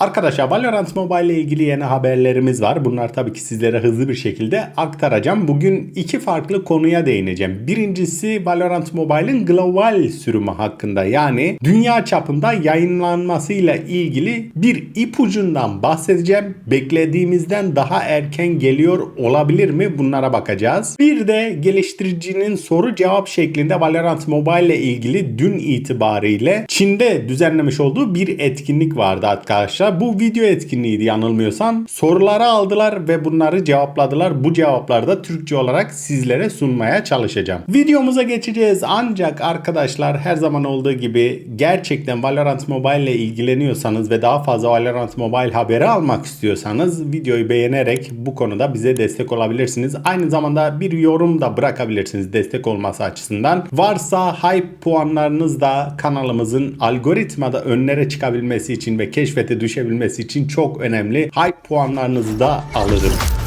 Arkadaşlar Valorant Mobile ile ilgili yeni haberlerimiz var. Bunlar tabii ki sizlere hızlı bir şekilde aktaracağım. Bugün iki farklı konuya değineceğim. Birincisi Valorant Mobile'in global sürümü hakkında yani dünya çapında yayınlanmasıyla ilgili bir ipucundan bahsedeceğim. Beklediğimizden daha erken geliyor olabilir mi? Bunlara bakacağız. Bir de geliştiricinin soru cevap şeklinde Valorant Mobile ile ilgili dün itibariyle Çin'de düzenlemiş olduğu bir etkinlik vardı arkadaşlar. Bu video etkinliğiydi yanılmıyorsam. Soruları aldılar ve bunları cevapladılar. Bu cevapları da Türkçe olarak sizlere sunmaya çalışacağım. Videomuza geçeceğiz ancak arkadaşlar her zaman olduğu gibi gerçekten Valorant Mobile ile ilgileniyorsanız ve daha fazla Valorant Mobile haberi almak istiyorsanız videoyu beğenerek bu konuda bize destek olabilirsiniz. Aynı zamanda bir yorum da bırakabilirsiniz destek olması açısından. Varsa hype puanlarınız da kanalımızın algoritmada önlere çıkabilmesi için ve keşfete düşebilmesi için çok önemli. Hype puanlarınızı da alırım.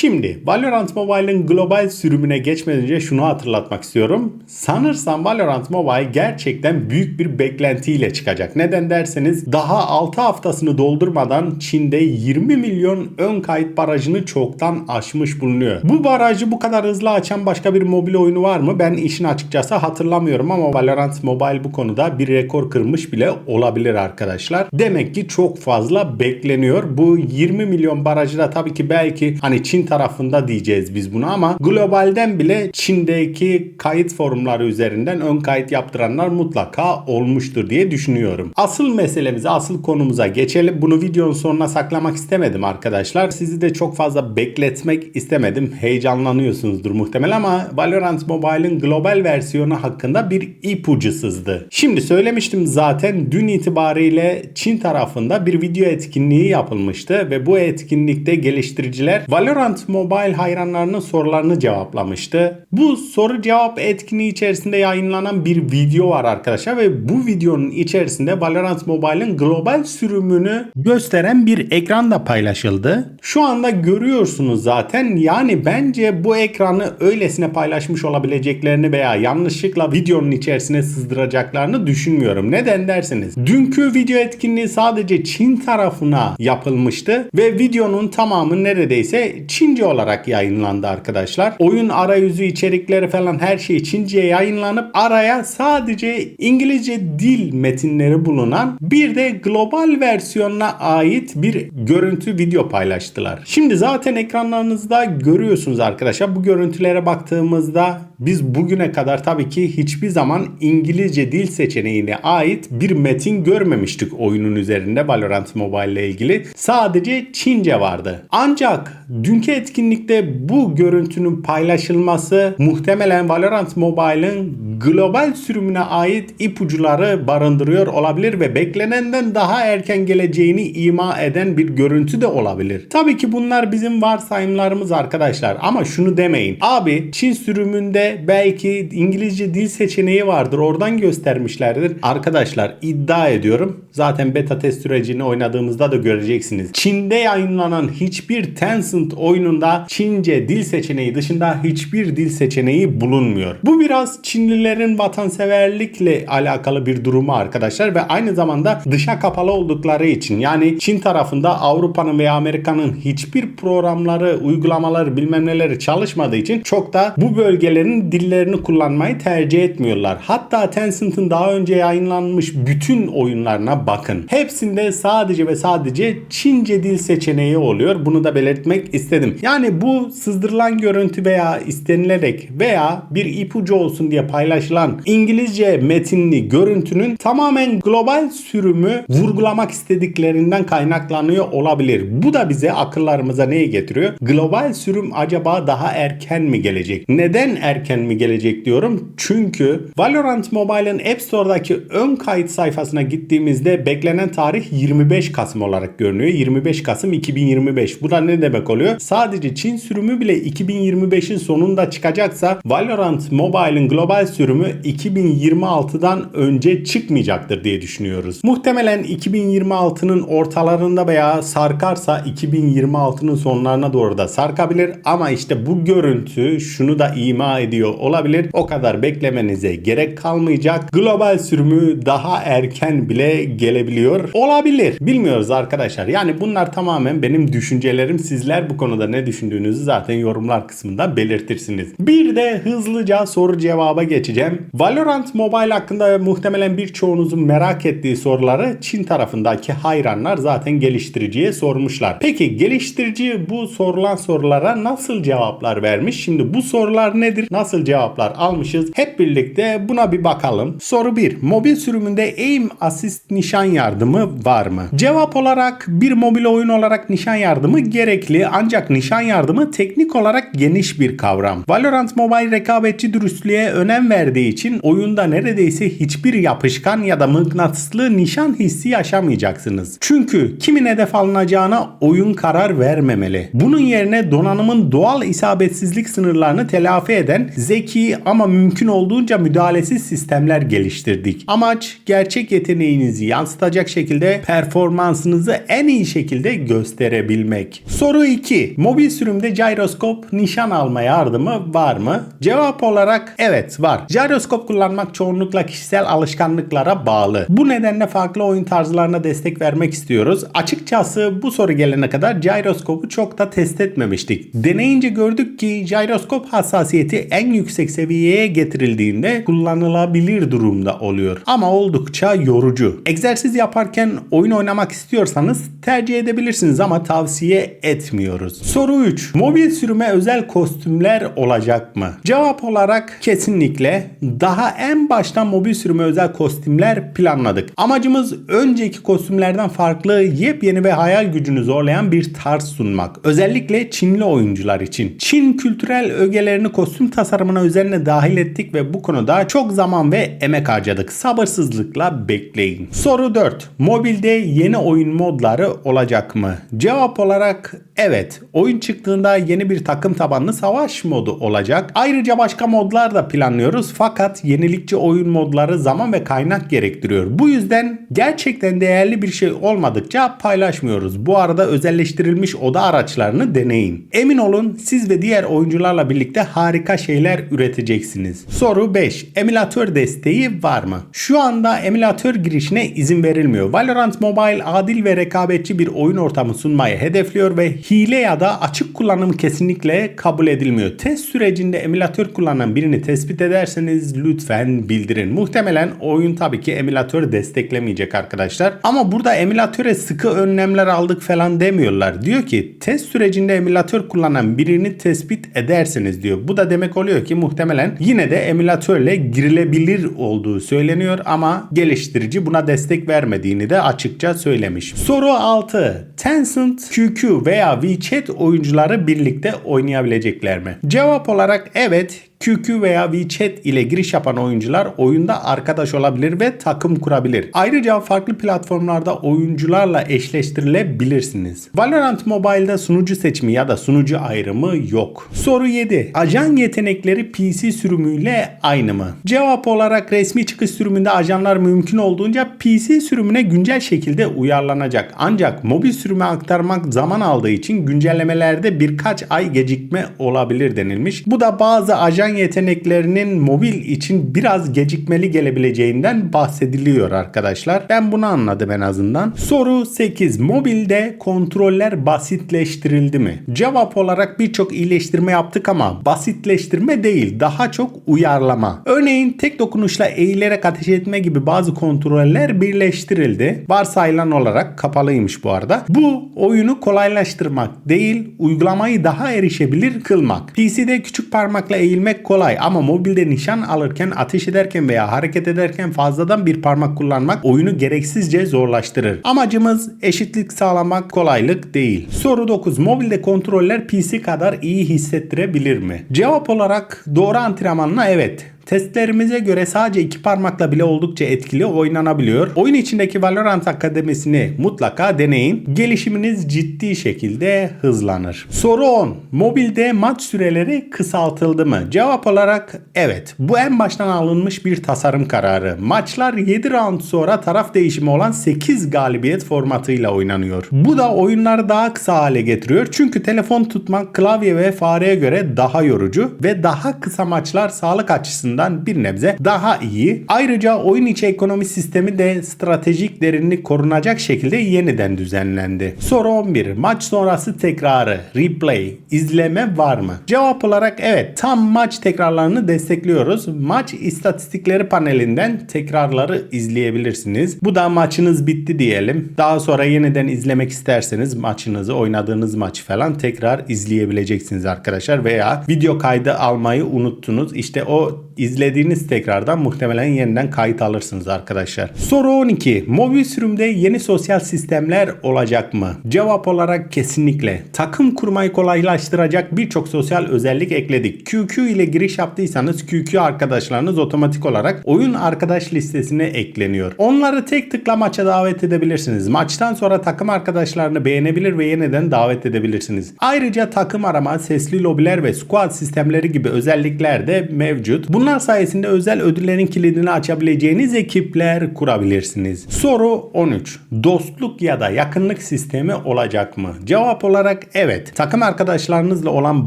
Şimdi Valorant Mobile'ın global sürümüne geçmeden önce şunu hatırlatmak istiyorum. Sanırsam Valorant Mobile gerçekten büyük bir beklentiyle çıkacak. Neden derseniz daha 6 haftasını doldurmadan Çin'de 20 milyon ön kayıt barajını çoktan aşmış bulunuyor. Bu barajı bu kadar hızlı açan başka bir mobil oyunu var mı? Ben işin açıkçası hatırlamıyorum ama Valorant Mobile bu konuda bir rekor kırmış bile olabilir arkadaşlar. Demek ki çok fazla bekleniyor. Bu 20 milyon barajı da tabii ki belki hani Çin tarafında diyeceğiz biz bunu ama globalden bile Çin'deki kayıt forumları üzerinden ön kayıt yaptıranlar mutlaka olmuştur diye düşünüyorum. Asıl meselemize, asıl konumuza geçelim. Bunu videonun sonuna saklamak istemedim arkadaşlar. Sizi de çok fazla bekletmek istemedim. Heyecanlanıyorsunuzdur muhtemelen ama Valorant Mobile'ın global versiyonu hakkında bir ipucu sızdı. Şimdi söylemiştim zaten dün itibariyle Çin tarafında bir video etkinliği yapılmıştı ve bu etkinlikte geliştiriciler Valorant Mobile hayranlarının sorularını cevaplamıştı. Bu soru cevap etkinliği içerisinde yayınlanan bir video var arkadaşlar ve bu videonun içerisinde Valorant Mobile'ın global sürümünü gösteren bir ekran da paylaşıldı. Şu anda görüyorsunuz zaten yani bence bu ekranı öylesine paylaşmış olabileceklerini veya yanlışlıkla videonun içerisine sızdıracaklarını düşünmüyorum. Neden derseniz dünkü video etkinliği sadece Çin tarafına yapılmıştı ve videonun tamamı neredeyse Çince olarak yayınlandı arkadaşlar. Oyun arayüzü içerikleri falan her şey Çince yayınlanıp araya sadece İngilizce dil metinleri bulunan bir de global versiyonuna ait bir görüntü video paylaştılar. Şimdi zaten ekranlarınızda görüyorsunuz arkadaşlar. Bu görüntülere baktığımızda biz bugüne kadar tabii ki hiçbir zaman İngilizce dil seçeneğine ait bir metin görmemiştik oyunun üzerinde Valorant Mobile ile ilgili. Sadece Çince vardı. Ancak dünkü etkinlikte bu görüntünün paylaşılması muhtemelen Valorant Mobile'ın global sürümüne ait ipuçları barındırıyor olabilir ve beklenenden daha erken geleceğini ima eden bir görüntü de olabilir. Tabii ki bunlar bizim varsayımlarımız arkadaşlar ama şunu demeyin. Abi Çin sürümünde belki İngilizce dil seçeneği vardır. Oradan göstermişlerdir. Arkadaşlar iddia ediyorum. Zaten beta test sürecini oynadığımızda da göreceksiniz. Çin'de yayınlanan hiçbir Tencent oyununda Çince dil seçeneği dışında hiçbir dil seçeneği bulunmuyor. Bu biraz Çinlilerin vatanseverlikle alakalı bir durumu arkadaşlar ve aynı zamanda dışa kapalı oldukları için yani Çin tarafında Avrupa'nın veya Amerika'nın hiçbir programları, uygulamaları bilmem neleri çalışmadığı için çok da bu bölgelerin dillerini kullanmayı tercih etmiyorlar. Hatta Tencent'ın daha önce yayınlanmış bütün oyunlarına bakın. Hepsinde sadece ve sadece Çince dil seçeneği oluyor. Bunu da belirtmek istedim. Yani bu sızdırılan görüntü veya istenilerek veya bir ipucu olsun diye paylaşılan İngilizce metinli görüntünün tamamen global sürümü vurgulamak istediklerinden kaynaklanıyor olabilir. Bu da bize akıllarımıza neyi getiriyor? Global sürüm acaba daha erken mi gelecek? Neden erken mi gelecek diyorum? Çünkü Valorant Mobile'ın App Store'daki ön kayıt sayfasına gittiğimizde beklenen tarih 25 Kasım olarak görünüyor. 25 Kasım 2025. Bu da ne demek oluyor? Sadece Çin sürümü bile 2025'in sonunda çıkacaksa Valorant Mobile'ın global sürümü sürümü 2026'dan önce çıkmayacaktır diye düşünüyoruz. Muhtemelen 2026'nın ortalarında veya sarkarsa 2026'nın sonlarına doğru da sarkabilir ama işte bu görüntü şunu da ima ediyor olabilir. O kadar beklemenize gerek kalmayacak. Global sürümü daha erken bile gelebiliyor. Olabilir. Bilmiyoruz arkadaşlar. Yani bunlar tamamen benim düşüncelerim. Sizler bu konuda ne düşündüğünüzü zaten yorumlar kısmında belirtirsiniz. Bir de hızlıca soru cevaba geçeceğim. Valorant Mobile hakkında muhtemelen birçoğunuzun merak ettiği soruları Çin tarafındaki hayranlar zaten geliştiriciye sormuşlar. Peki geliştirici bu sorulan sorulara nasıl cevaplar vermiş? Şimdi bu sorular nedir? Nasıl cevaplar almışız? Hep birlikte buna bir bakalım. Soru 1. Mobil sürümünde aim assist nişan yardımı var mı? Cevap olarak bir mobil oyun olarak nişan yardımı gerekli ancak nişan yardımı teknik olarak geniş bir kavram. Valorant Mobile rekabetçi dürüstlüğe önem verdiği için oyunda neredeyse hiçbir yapışkan ya da mıknatıslı nişan hissi yaşamayacaksınız. Çünkü kimin hedef alınacağına oyun karar vermemeli. Bunun yerine donanımın doğal isabetsizlik sınırlarını telafi eden zeki ama mümkün olduğunca müdahalesiz sistemler geliştirdik. Amaç gerçek yeteneğinizi yansıtacak şekilde performansınızı en iyi şekilde gösterebilmek. Soru 2. Mobil sürümde gyroskop nişan alma yardımı var mı? Cevap olarak evet var. Gyroskop kullanmak çoğunlukla kişisel alışkanlıklara bağlı. Bu nedenle farklı oyun tarzlarına destek vermek istiyoruz. Açıkçası bu soru gelene kadar gyroskopu çok da test etmemiştik. Deneyince gördük ki gyroskop hassasiyeti en yüksek seviyeye getirildiğinde kullanılabilir durumda oluyor. Ama oldukça yorucu. Egzersiz yaparken oyun oynamak istiyorsanız tercih edebilirsiniz ama tavsiye etmiyoruz. Soru 3. Mobil sürüme özel kostümler olacak mı? Cevap olarak kesinlikle daha en baştan mobil sürüme özel kostümler planladık. Amacımız önceki kostümlerden farklı yepyeni ve hayal gücünü zorlayan bir tarz sunmak. Özellikle Çinli oyuncular için. Çin kültürel ögelerini kostüm tasarımına üzerine dahil ettik ve bu konuda çok zaman ve emek harcadık. Sabırsızlıkla bekleyin. Soru 4. Mobilde yeni oyun modları olacak mı? Cevap olarak evet. Oyun çıktığında yeni bir takım tabanlı savaş modu olacak. Ayrıca başka modlar da planlıyoruz fakat yenilikçi oyun modları zaman ve kaynak gerektiriyor. Bu yüzden gerçekten değerli bir şey olmadıkça paylaşmıyoruz. Bu arada özelleştirilmiş oda araçlarını deneyin. Emin olun siz ve diğer oyuncularla birlikte harika şeyler üreteceksiniz. Soru 5. Emülatör desteği var mı? Şu anda emülatör girişine izin verilmiyor. Valorant Mobile adil ve rekabetçi bir oyun ortamı sunmayı hedefliyor ve hile ya da açık kullanım kesinlikle kabul edilmiyor. Test sürecinde emülatör kullanan birini tespit ederseniz lütfen bildirin. Muhtemelen oyun tabii ki emülatör desteklemeyecek arkadaşlar. Ama burada emülatöre sıkı önlemler aldık falan demiyorlar. Diyor ki test sürecinde emülatör kullanan birini tespit ederseniz diyor. Bu da demek oluyor ki muhtemelen yine de emülatörle girilebilir olduğu söyleniyor ama geliştirici buna destek vermediğini de açıkça söylemiş. Soru 6. Tencent, QQ veya WeChat oyuncuları birlikte oynayabilecekler mi? Cevap olarak evet QQ veya WeChat ile giriş yapan oyuncular oyunda arkadaş olabilir ve takım kurabilir. Ayrıca farklı platformlarda oyuncularla eşleştirilebilirsiniz. Valorant Mobile'da sunucu seçimi ya da sunucu ayrımı yok. Soru 7. Ajan yetenekleri PC sürümüyle aynı mı? Cevap olarak resmi çıkış sürümünde ajanlar mümkün olduğunca PC sürümüne güncel şekilde uyarlanacak. Ancak mobil sürüme aktarmak zaman aldığı için güncellemelerde birkaç ay gecikme olabilir denilmiş. Bu da bazı ajan yeteneklerinin mobil için biraz gecikmeli gelebileceğinden bahsediliyor arkadaşlar. Ben bunu anladım en azından. Soru 8. Mobilde kontroller basitleştirildi mi? Cevap olarak birçok iyileştirme yaptık ama basitleştirme değil daha çok uyarlama. Örneğin tek dokunuşla eğilerek ateş etme gibi bazı kontroller birleştirildi. Varsayılan olarak kapalıymış bu arada. Bu oyunu kolaylaştırmak değil uygulamayı daha erişebilir kılmak. PC'de küçük parmakla eğilmek kolay ama mobilde nişan alırken, ateş ederken veya hareket ederken fazladan bir parmak kullanmak oyunu gereksizce zorlaştırır. Amacımız eşitlik sağlamak kolaylık değil. Soru 9. Mobilde kontroller PC kadar iyi hissettirebilir mi? Cevap olarak doğru antrenmanla evet Testlerimize göre sadece iki parmakla bile oldukça etkili oynanabiliyor. Oyun içindeki Valorant Akademisi'ni mutlaka deneyin. Gelişiminiz ciddi şekilde hızlanır. Soru 10. Mobilde maç süreleri kısaltıldı mı? Cevap olarak evet. Bu en baştan alınmış bir tasarım kararı. Maçlar 7 round sonra taraf değişimi olan 8 galibiyet formatıyla oynanıyor. Bu da oyunları daha kısa hale getiriyor. Çünkü telefon tutmak klavye ve fareye göre daha yorucu ve daha kısa maçlar sağlık açısından bir nebze daha iyi. Ayrıca oyun içi ekonomi sistemi de stratejik derinlik korunacak şekilde yeniden düzenlendi. Soru 11. Maç sonrası tekrarı, replay, izleme var mı? Cevap olarak evet. Tam maç tekrarlarını destekliyoruz. Maç istatistikleri panelinden tekrarları izleyebilirsiniz. Bu da maçınız bitti diyelim. Daha sonra yeniden izlemek isterseniz maçınızı, oynadığınız maçı falan tekrar izleyebileceksiniz arkadaşlar. Veya video kaydı almayı unuttunuz. İşte o izlediğiniz tekrardan muhtemelen yeniden kayıt alırsınız arkadaşlar. Soru 12. Mobil sürümde yeni sosyal sistemler olacak mı? Cevap olarak kesinlikle. Takım kurmayı kolaylaştıracak birçok sosyal özellik ekledik. QQ ile giriş yaptıysanız QQ arkadaşlarınız otomatik olarak oyun arkadaş listesine ekleniyor. Onları tek tıkla maça davet edebilirsiniz. Maçtan sonra takım arkadaşlarını beğenebilir ve yeniden davet edebilirsiniz. Ayrıca takım arama, sesli lobiler ve squad sistemleri gibi özellikler de mevcut. Bunlar sayesinde özel ödüllerin kilidini açabileceğiniz ekipler kurabilirsiniz. Soru 13. Dostluk ya da yakınlık sistemi olacak mı? Cevap olarak evet. Takım arkadaşlarınızla olan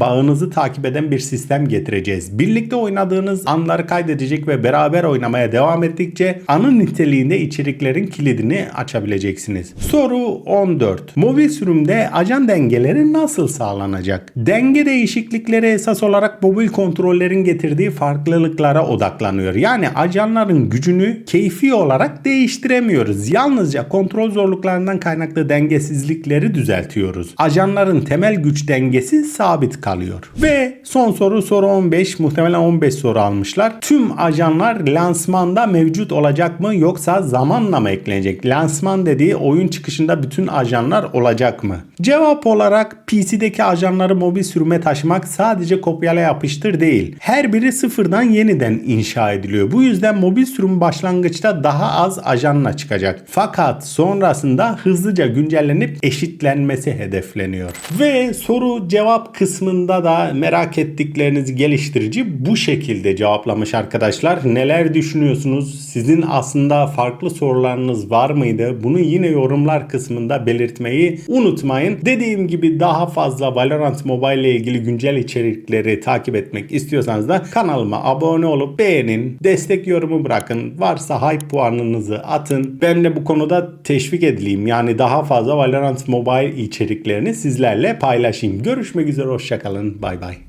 bağınızı takip eden bir sistem getireceğiz. Birlikte oynadığınız anları kaydedecek ve beraber oynamaya devam ettikçe anı niteliğinde içeriklerin kilidini açabileceksiniz. Soru 14. Mobil sürümde ajan dengeleri nasıl sağlanacak? Denge değişiklikleri esas olarak mobil kontrollerin getirdiği farklılıklara odaklanıyor. Yani ajanların gücünü keyfi olarak değiştiremiyoruz. Yalnızca kontrol zorluklarından kaynaklı dengesizlikleri düzeltiyoruz. Ajanların temel güç dengesi sabit kalıyor. Ve son soru soru 15. Muhtemelen 15 soru almışlar. Tüm ajanlar lansmanda mevcut olacak mı yoksa zamanla mı eklenecek? Lansman dediği oyun çıkışında bütün ajanlar olacak mı? Cevap olarak PC'deki ajanları mobil sürüme taşımak sadece kopyala yapıştır değil. Her biri sıfırdan yeniden inşa ediliyor. Bu yüzden mobil sürüm başlangıçta daha az ajanla çıkacak. Fakat sonrasında hızlıca güncellenip eşitlenmesi hedefleniyor. Ve soru cevap kısmında da merak ettiklerinizi geliştirici bu şekilde cevaplamış arkadaşlar. Neler düşünüyorsunuz? Sizin aslında farklı sorularınız var mıydı? Bunu yine yorumlar kısmında belirtmeyi unutmayın. Dediğim gibi daha fazla Valorant Mobile ile ilgili güncel içerikleri takip etmek istiyorsanız da kanalıma abone olup beğenin, destek yorumu bırakın. Varsa hype puanınızı atın. Ben de bu konuda teşvik edileyim. Yani daha fazla Valorant Mobile içeriklerini sizlerle paylaşayım. Görüşmek üzere hoşçakalın. Bay bay.